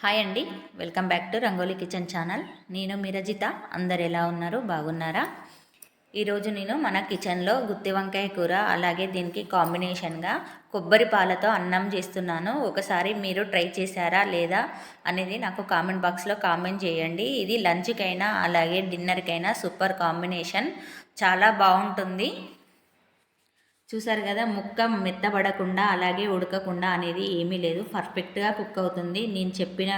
Hi అండి. Welcome back to Rangoli kitchen channel. నేను మిరజిత అందరు ఎలా ఉన్నారు? బాగున్నారా? ఈరోజు నేను మన కిచెన్లో గుత్తి వంకాయ కూర అలాగే దీనికి కాంబినేషన్గా కొబ్బరి పాలతో అన్నం చేస్తున్నాను. ఒకసారి మీరు ట్రై చేశారా లేదా అనేది నాకు కామెంట్ బాక్స్లో కామెంట్ చేయండి. ఇది లంచ్కైనా అలాగే డిన్నర్కైనా సూపర్ కాంబినేషన్. చాలా బాగుంటుంది. చూసారు కదా ముక్క మెత్తబడకుండా అలాగే ఉడకకుండా అనేది ఏమీ లేదు. పర్ఫెక్ట్గా కుక్ అవుతుంది. నేను చెప్పిన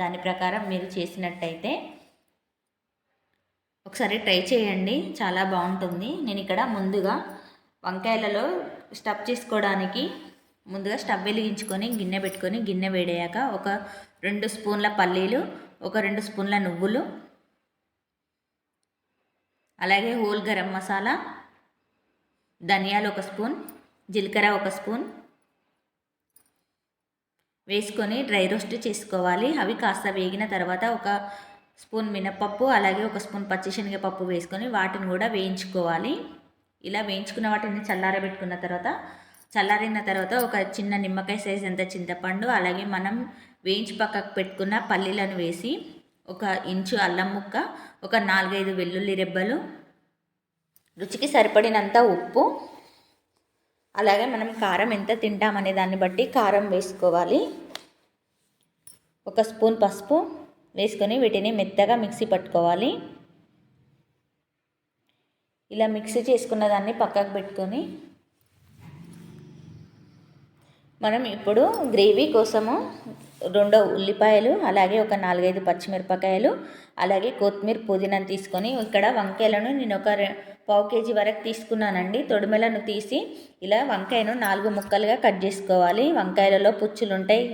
దాని ప్రకారం మీరు చేసినట్టయితే ఒకసారి ట్రై చేయండి. చాలా బాగుంటుంది. నేను ఇక్కడ ముందుగా వంకాయలలో స్టఫ్ చేసుకోవడానికి ముందుగా స్టవ్ వెలిగించుకొని గిన్నె పెట్టుకొని గిన్నె వేడయ్యాక ఒక రెండు స్పూన్ల పల్లీలు ఒక రెండు స్పూన్ల నువ్వులు అలాగే హోల్ గరం మసాలా ధనియాలు ఒక స్పూన్ జీలకర్ర ఒక స్పూన్. వేసుకొని డ్రై రోస్ట్ చేసుకోవాలి. అవి కాస్త వేగిన తర్వాత ఒక స్పూన్ మినపప్పు అలాగే ఒక స్పూన్ పచ్చిశనగపప్పు వేసుకొని వాటిని కూడా వేయించుకోవాలి. ఇలా వేయించుకున్న వాటిని చల్లారబెట్టుకున్న తర్వాత చల్లారిన తర్వాత ఒక చిన్న నిమ్మకాయ సైజ్ ఎంత చింతపండు అలాగే మనం వేయించి పక్కకు పెట్టుకున్న పల్లీలను వేసి ఒక ఇంచు అల్లం ముక్క ఒక నాలుగైదు వెల్లుల్లి రెబ్బలు రుచికి సరిపడినంత ఉప్పు అలాగే మనం కారం ఎంత తింటామనే దాన్ని బట్టి కారం వేసుకోవాలి. ఒక స్పూన్ పసుపు వేసుకొని వీటిని మెత్తగా మిక్సీ పట్టుకోవాలి. ఇలా మిక్సీ చేసుకున్న దాన్ని పక్కకు పెట్టుకొని మనం ఇప్పుడు గ్రేవీ కోసము రెండు ఉల్లిపాయలు అలాగే ఒక నాలుగైదు పచ్చిమిరపకాయలు అలాగే కొత్తిమీర పుదీనాను తీసుకొని ఇక్కడ వంకాయలను నేను ఒక పావు కేజీ వరకు తీసుకున్నానండి. తొడిమెలను తీసి ఇలా వంకాయను నాలుగు ముక్కలుగా కట్ చేసుకోవాలి. వంకాయలలో పుచ్చులు ఉంటాయి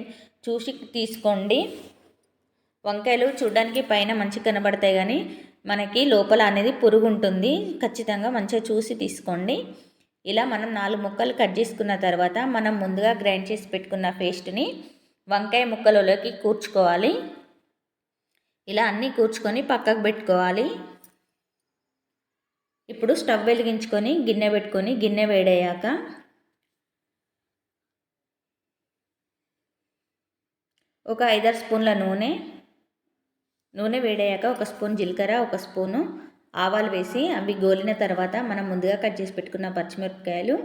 చూసి తీసుకోండి. వంకాయలు చూడడానికి పైన మంచి కనబడతాయి కానీ మనకి లోపల అనేది పురుగు ఉంటుంది ఖచ్చితంగా మంచిగా చూసి తీసుకోండి. ఇలా మనం నాలుగు ముక్కలు కట్ చేసుకున్న తర్వాత మనం ముందుగా గ్రైండ్ చేసి పెట్టుకున్న పేస్ట్ని వంకాయ ముక్కలలోకి కూర్చుకోవాలి. ఇలా అన్నీ కూర్చుకొని పక్కకు పెట్టుకోవాలి. ఇప్పుడు స్టవ్ వెలిగించుకొని గిన్నె పెట్టుకొని గిన్నె వేడయ్యాక ఒక ఐదారు స్పూన్ల నూనె. నూనె వేడయ్యాక ఒక స్పూన్ జీలకర్ర ఒక స్పూను ఆవాలు వేసి అవి గోలిన తర్వాత మనం ముందుగా కట్ చేసి పెట్టుకున్న పచ్చిమిరపకాయలు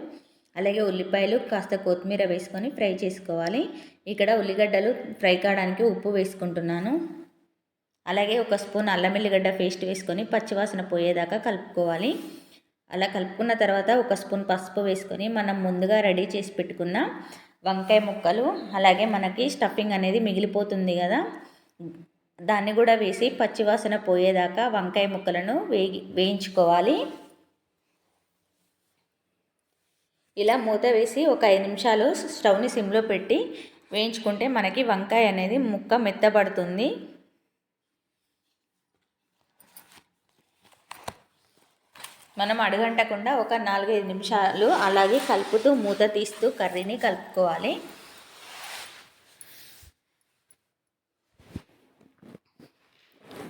అలాగే ఉల్లిపాయలు కాస్త కొత్తిమీర వేసుకొని ఫ్రై చేసుకోవాలి. ఇక్కడ ఉల్లిగడ్డలు ఫ్రై కావడానికి ఉప్పు వేసుకుంటున్నాను. అలాగే ఒక స్పూన్ అల్లం ఎల్లిగడ్డ పేస్ట్ వేసుకొని పచ్చివాసన పోయేదాకా కలుపుకోవాలి. అలా కలుపుకున్న తర్వాత ఒక స్పూన్ పసుపు వేసుకొని మనం ముందుగా రెడీ చేసి పెట్టుకున్న వంకాయ ముక్కలు అలాగే మనకి స్టఫింగ్ అనేది మిగిలిపోతుంది కదా. దాన్ని కూడా వేసి పచ్చివాసన పోయేదాకా వంకాయ ముక్కలను వేగి వేయించుకోవాలి. ఇలా మూత వేసి ఒక ఐదు నిమిషాలు స్టవ్ని సిమ్లో పెట్టి వేయించుకుంటే మనకి వంకాయ అనేది ముక్క మెత్తబడుతుంది. మనం అడగంటకుండా ఒక నాలుగైదు నిమిషాలు అలాగే కలుపుతూ మూత తీస్తూ కర్రీని కలుపుకోవాలి.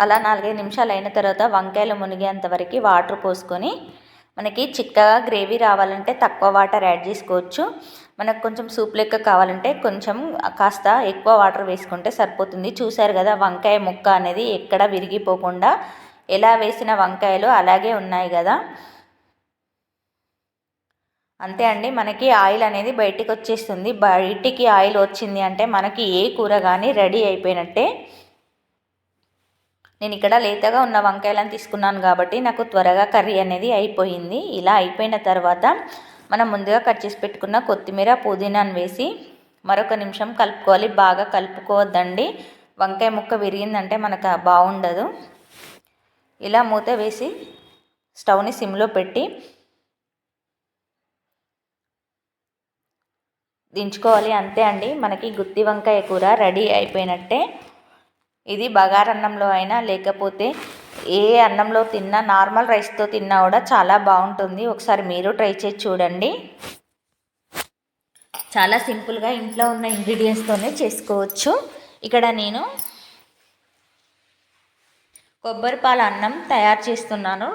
అలా నాలుగైదు నిమిషాలు అయిన తర్వాత వంకాయలు మునిగేంత వరకు వాటర్ పోసుకొని మనకి చిక్కగా గ్రేవీ రావాలంటే తక్కువ వాటర్ యాడ్ చేసుకోవచ్చు. మనకు కొంచెం సూప్ లెక్క కావాలంటే కొంచెం కాస్త ఎక్కువ వాటర్ వేసుకుంటే సరిపోతుంది. చూసారు కదా వంకాయ ముక్క అనేది ఎక్కడ విరిగిపోకుండా ఎలా వేసిన వంకాయలు అలాగే ఉన్నాయి కదా. అంతే అండి మనకి ఆయిల్ అనేది బయటికి వచ్చేస్తుంది. బయటికి ఆయిల్ వచ్చింది అంటే మనకి ఏ కూర కానీ రెడీ అయిపోయినట్టే నేను ఇక్కడ లేతగా ఉన్న వంకాయలను తీసుకున్నాను కాబట్టి నాకు త్వరగా కర్రీ అనేది అయిపోయింది. ఇలా అయిపోయిన తర్వాత మనం ముందుగా కట్ చేసి పెట్టుకున్న కొత్తిమీర పుదీనాను వేసి మరొక నిమిషం కలుపుకోవాలి. బాగా కలుపుకోవద్దండి. వంకాయ ముక్క విరిగిందంటే మనకు బాగుండదు. ఇలా మూత వేసి స్టవ్ని సిమ్లో పెట్టి దించుకోవాలి. అంతే అండి. మనకి గుత్తి వంకాయ కూర రెడీ అయిపోయినట్టే. ఇది బగారన్నంలో అయినా లేకపోతే ఏ అన్నంలో తిన్నా నార్మల్ రైస్తో తిన్నా కూడా చాలా బాగుంటుంది. ఒకసారి మీరు ట్రై చేసి చూడండి. చాలా సింపుల్గా ఇంట్లో ఉన్న ఇంగ్రీడియంట్స్తోనే చేసుకోవచ్చు. ఇక్కడ నేను కొబ్బరి పాల అన్నం తయారు చేస్తున్నాను.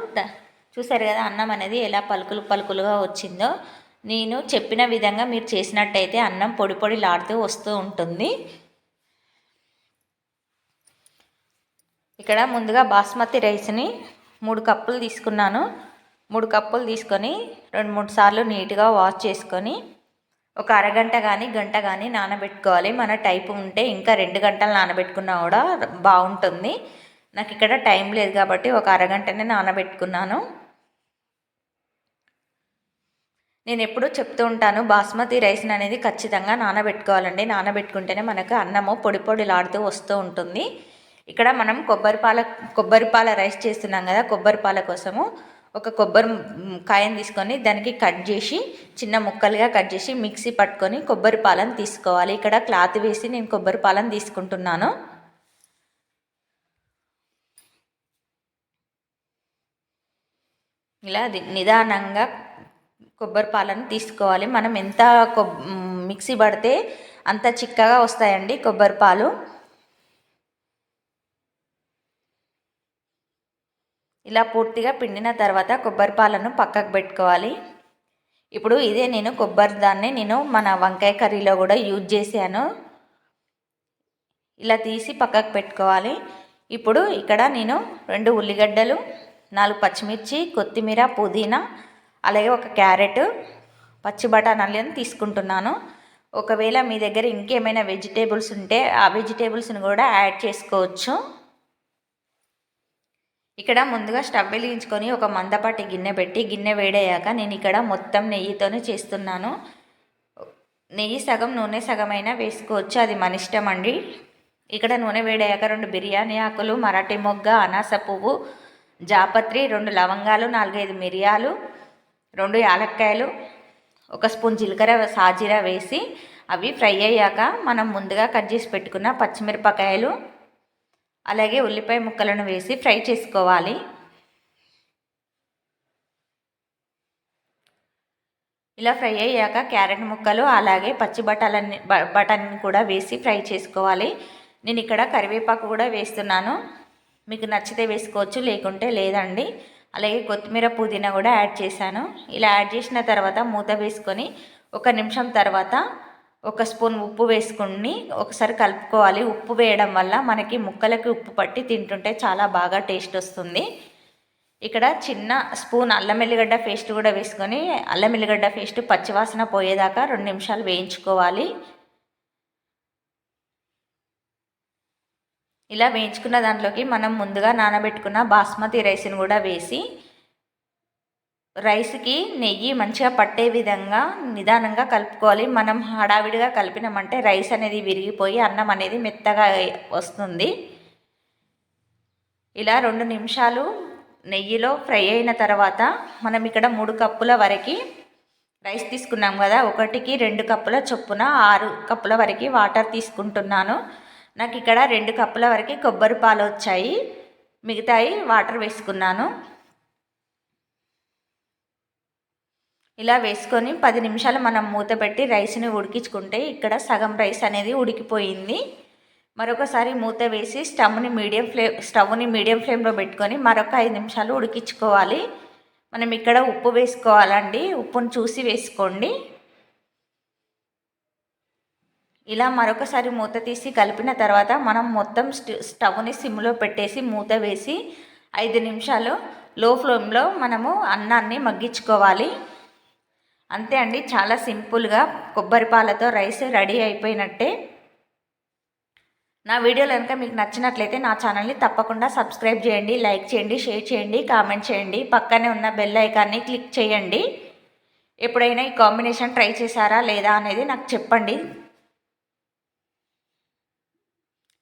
చూసారు కదా అన్నం అనేది ఎలా పలుకులు పలుకులుగా వచ్చిందో. నేను చెప్పిన విధంగా మీరు చేసినట్టయితే అన్నం పొడి లాడుతూ వస్తూ ఉంటుంది. ఇక్కడ ముందుగా బాస్మతి రైస్ని మూడు కప్పులు తీసుకున్నాను. మూడు కప్పులు తీసుకొని రెండు మూడు సార్లు నీట్గా వాష్ చేసుకొని ఒక అరగంట కానీ గంట కానీ నానబెట్టుకోవాలి. మన టైపు ఉంటే ఇంకా రెండు గంటలు నానబెట్టుకున్నా కూడా బాగుంటుంది. నాకు ఇక్కడ టైం లేదు కాబట్టి ఒక అరగంటనే నానబెట్టుకున్నాను. నేను ఎప్పుడూ చెప్తూ ఉంటాను బాస్మతి రైస్ అనేది ఖచ్చితంగా నానబెట్టుకోవాలండి. నానబెట్టుకుంటేనే మనకు అన్నము పొడి పొడిలాడుతూ వస్తూ ఉంటుంది. ఇక్కడ మనం కొబ్బరిపాల కొబ్బరిపాల రైస్ చేస్తున్నాం కదా కొబ్బరి పాల కోసము ఒక కొబ్బరి కాయను తీసుకొని దానికి కట్ చేసి చిన్న ముక్కలుగా కట్ చేసి మిక్సీ పట్టుకొని కొబ్బరి పాలను తీసుకోవాలి. ఇక్కడ క్లాత్ వేసి నేను కొబ్బరి పాలను తీసుకుంటున్నాను. ఇలా నిదానంగా కొబ్బరి పాలను తీసుకోవాలి. మనం ఎంత మిక్సీ పడితే అంత చిక్కగా వస్తాయండి కొబ్బరి పాలు. ఇలా పూర్తిగా పిండిన తర్వాత కొబ్బరి పాలను పక్కకు పెట్టుకోవాలి. ఇప్పుడు ఇదే నేను కొబ్బరి దాన్ని నేను మన వంకాయ కర్రీలో కూడా యూజ్ చేశాను. ఇలా తీసి పక్కకు పెట్టుకోవాలి. ఇప్పుడు ఇక్కడ నేను రెండు ఉల్లిగడ్డలు నాలుగు పచ్చిమిర్చి కొత్తిమీర పుదీనా అలాగే ఒక క్యారెట్ పచ్చి బఠానాలను తీసుకుంటున్నాను. ఒకవేళ మీ దగ్గర ఇంకేమైనా వెజిటేబుల్స్ ఉంటే ఆ వెజిటేబుల్స్ని కూడా యాడ్ చేసుకోవచ్చు. ఇక్కడ ముందుగా స్టవ్ వెలిగించుకొని ఒక మందపాటి గిన్నె పెట్టి గిన్నె వేడయ్యాక నేను ఇక్కడ మొత్తం నెయ్యితోనే చేస్తున్నాను. నెయ్యి సగం నూనె సగమైనా వేసుకోవచ్చు అది మన ఇష్టం అండి. ఇక్కడ నూనె వేడయ్యాక రెండు బిర్యానీ ఆకులు మరాఠీ మొగ్గ అనాస పువ్వు జాపత్రి రెండు లవంగాలు నాలుగైదు మిరియాలు రెండు యాలక్కాయలు ఒక స్పూన్ జీలకర్ర సాజీరా వేసి అవి ఫ్రై అయ్యాక మనం ముందుగా కట్ చేసి పెట్టుకున్న పచ్చిమిరపకాయలు అలాగే ఉల్లిపాయ ముక్కలను వేసి ఫ్రై చేసుకోవాలి. ఇలా ఫ్రై అయ్యాక క్యారెట్ ముక్కలు అలాగే పచ్చి బటాలన్నీ బటన్ కూడా వేసి ఫ్రై చేసుకోవాలి. నేను ఇక్కడ కరివేపాకు కూడా వేస్తున్నాను. మీకు నచ్చితే వేసుకోవచ్చు లేకుంటే లేదండి. అలాగే కొత్తిమీర పుదీనా కూడా యాడ్ చేశాను. ఇలా యాడ్ చేసిన తర్వాత మూత వేసుకొని ఒక నిమిషం తర్వాత ఒక స్పూన్ ఉప్పు వేసుకుని ఒకసారి కలుపుకోవాలి. ఉప్పు వేయడం వల్ల మనకి ముక్కలకి ఉప్పు పట్టి తింటుంటే చాలా బాగా టేస్ట్ వస్తుంది. ఇక్కడ చిన్న స్పూన్ అల్లం ఎల్లిగడ్డ పేస్ట్ కూడా వేసుకొని అల్లం ఎల్లిగడ్డ పేస్ట్ పచ్చివాసన పోయేదాకా రెండు నిమిషాలు వేయించుకోవాలి. ఇలా వేయించుకున్న దాంట్లోకి మనం ముందుగా నానబెట్టుకున్న బాస్మతి రైస్ని కూడా వేసి రైస్కి నెయ్యి మంచిగా పట్టే విధంగా నిదానంగా కలుపుకోవాలి. మనం హడావిడిగా కలిపినామంటే రైస్ అనేది విరిగిపోయి అన్నం అనేది మెత్తగా వస్తుంది. ఇలా రెండు నిమిషాలు నెయ్యిలో ఫ్రై అయిన తర్వాత మనం ఇక్కడ మూడు కప్పుల వరకు రైస్ తీసుకున్నాం కదా. ఒకటికి రెండు కప్పుల చొప్పున ఆరు కప్పుల వరకు వాటర్ తీసుకుంటున్నాను. నాకు ఇక్కడ రెండు కప్పుల వరకు కొబ్బరి పాలు వచ్చాయి. మిగతాయి వాటర్ వేసుకున్నాను. ఇలా వేసుకొని పది నిమిషాలు మనం మూత పెట్టి రైస్ని ఉడికించుకుంటే ఇక్కడ సగం రైస్ అనేది ఉడికిపోయింది. మరొకసారి మూత వేసి స్టవ్ని మీడియం ఫ్లేమ్ స్టవ్ని మీడియం ఫ్లేమ్లో పెట్టుకొని మరొక ఐదు నిమిషాలు ఉడికించుకోవాలి. మనం ఇక్కడ ఉప్పు వేసుకోవాలండి. ఉప్పును చూసి వేసుకోండి. ఇలా మరొకసారి మూత తీసి కలిపిన తర్వాత మనం మొత్తం స్టవ్ని సిమ్లో పెట్టేసి మూత వేసి ఐదు నిమిషాలు లో ఫ్లేమ్లో మనము అన్నాన్ని మగ్గించుకోవాలి. అంతే అండి చాలా సింపుల్గా కొబ్బరి పాలతో రైస్ రెడీ అయిపోయినట్టే. నా వీడియోలు కనుక మీకు నచ్చినట్లయితే నా ఛానల్ని తప్పకుండా సబ్స్క్రైబ్ చేయండి లైక్ చేయండి షేర్ చేయండి కామెంట్ చేయండి పక్కనే ఉన్న బెల్ ఐకాన్ని క్లిక్ చేయండి. ఎప్పుడైనా ఈ కాంబినేషన్ ట్రై చేశారా లేదా అనేది నాకు చెప్పండి.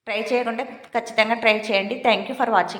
ట్రై చేయకుండా ఖచ్చితంగా ట్రై చేయండి. Thank you for watching.